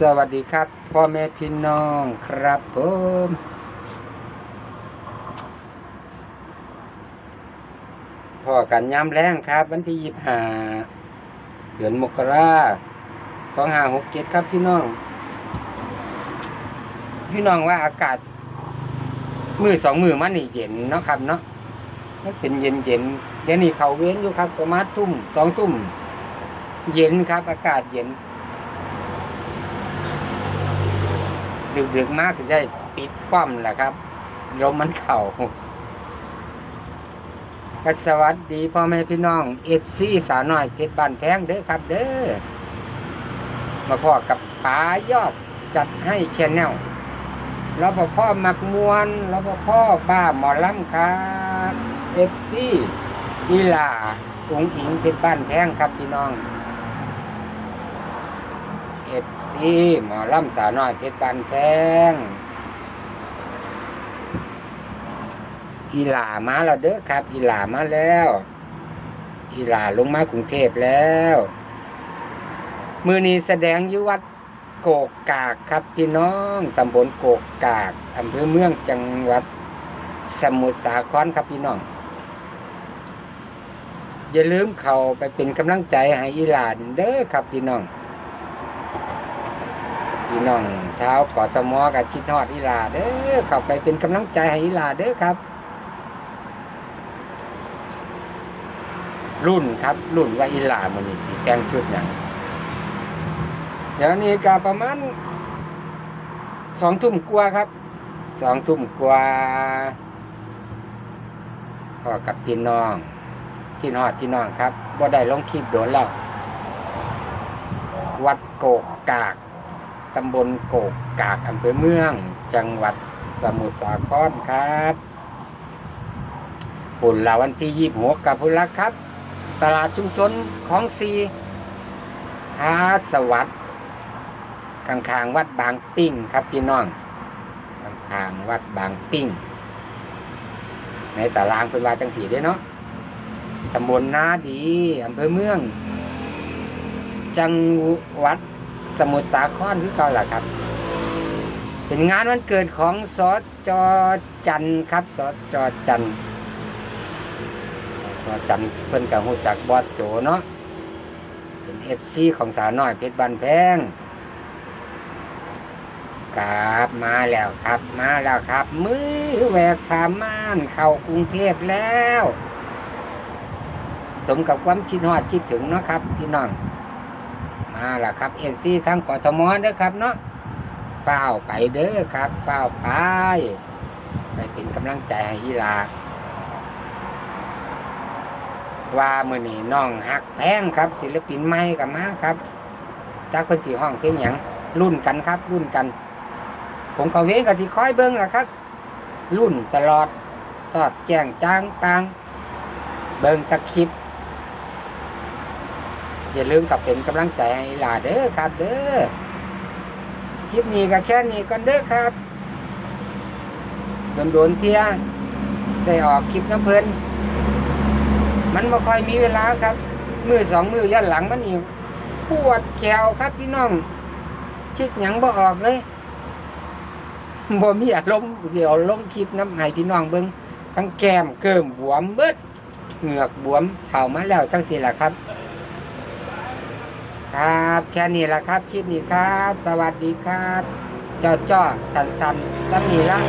สวัสดีครับ พ่อแม่พี่น้องครับผมพ่อกันย้ำแรงครับ วันที่ยี่สิบห้าเดือนมกราสองห้าหกเจ็ดครับพี่น้อง พี่น้องว่าอากาศ มือสองมือมันนี่เย็นเนาะครับเนาะมันเป็นเย็นเย็นเดี๋ยวนี้เขาเว้นอยู่ครับประมาณทุ่มสองทุ่ม เย็นครับ อากาศเย็น ดึกๆมากจะได้ปิดป้อมแหละครับลมมันเข่าก็สวัสดีพ่อแม่พี่น้องเอฟซีสาวน้อยเพชรบ้านแพงเด้อครับ เด้อมาพ่อกับป๋ายอดจัดให้แชนแนลแล้วพ่อมักมวนแล้วพ่อบ้าหมอลำครับเอฟซีกีฬาอุงอิงเพชรบ้านแพงครับพี่น้อง ฟซีหมอลำสาวน้อยเพชรบานแพงอีหลามาแล้วเด้อครับ อีหลามาแล้ว อีหลาลงมากรุงเทพแล้ว มือนี้แสดงยุวัดโกกกากครับพี่น้องตำบลโกกกากอำเภอเมืองจังหวัดสมุทรสาครครับพี่น้อง อย่าลืมเข้าไปเป็นกำลังใจให้อีหลานเด้อครับพี่น้อง พี่น้องเท้ากอทมอกับชิดฮอดอีหลาเด้อเข้าไปเป็นกำลังใจให้อีหลาเด้อครับ รุ่นครับ รุ่นว่าอีหลามันนี่แต่งชุดอย่างเดี๋ยวนี้ก็ประมาณสองทุ่มกว่าครับสองทุ่มกว่าพ่อกับพี่น้องที่ฮอดพี่น้องครับบ่ได้ลงคลิปโดนแล้ว วัดโกกกาก ตำบลโกกกากอำเภอเมือง จังหวัดสมุทรสาครครับปุ่นลาวันที่ยี่หัวกับพุลักครับ ตลาดชุมชนของซีหาสวัสดิ์กางคางๆวัดบางปิ้งครับพี่น้องกางคางๆวัดบางปิ้ง ในตารางเป็นวาจังสีด้เนาะตำบลนาดีอำเภอเมือง จังหวัด สมุทรสาครคือเก่าล่ะครับ เป็นงานวันเกิดของสจจันครับสจจันสจจันเพิ่นกับหูจักบอสโจเนาะเป็นเอฟซีของสาวน้อยเพชรบันแพงกราบมาแล้วครับ มาแล้วครับ มือแหวกผาม่านเข้ากรุงเทพแล้ว สมกับความชิดฮอดชิดถึงเนาะครับ พี่น้อง มาล่ะครับเอ็นซีทั้งกทมเด้อครับเนาะเฝ้าไปเด้อครับเฝ้าไปไปเป็นกำลังใจให้อีลาว่ามือนี้น้องหักแพงครับ ศิลปินใหม่กับมาครับจากคนสีห้องเพลงหยังรุ่นกันครับ รุ่นกัน ผมเขาเวงกับสิคอยเบิ้งล่ะครับ รุ่นตลอดสอดแจ้งจ้างปาง เบิ้งตะคิป อย่าลืมกับเป็นกำลังใจให้หลาเด้อครับ เด้อคลิปนี้ก็แค่นี้ก่อนเด้อครับโดนโดนเที่ยได้ออกคลิปน้ำเพลินมันไม่ค่อยมีเวลาครับ มือสองมือย้อนหลังมันอีกปวดแขวครับพี่น้องคิดหยังบ่ออกเลยบ่มีอารมณ์เดี๋ยวลงคลิปน้ำให้พี่น้องเบิ่งทั้งแก้มเกิมบวมเบิดเหงือกบวมเท่ามาแล้วทั้งสี่แหละครับ ครับ แค่นี้ละครับคลิปนี้ครับ สวัสดีครับเจ้าจ้อสันสันตั้งนี้ละ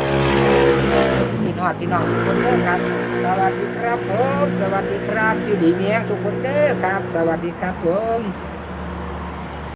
พี่นอดพี่น้องทุกคนเด้อครับ สวัสดีครับผม สวัสดีครับอยู่ดีเมียงทุกคนเด้อครับ สวัสดีครับผม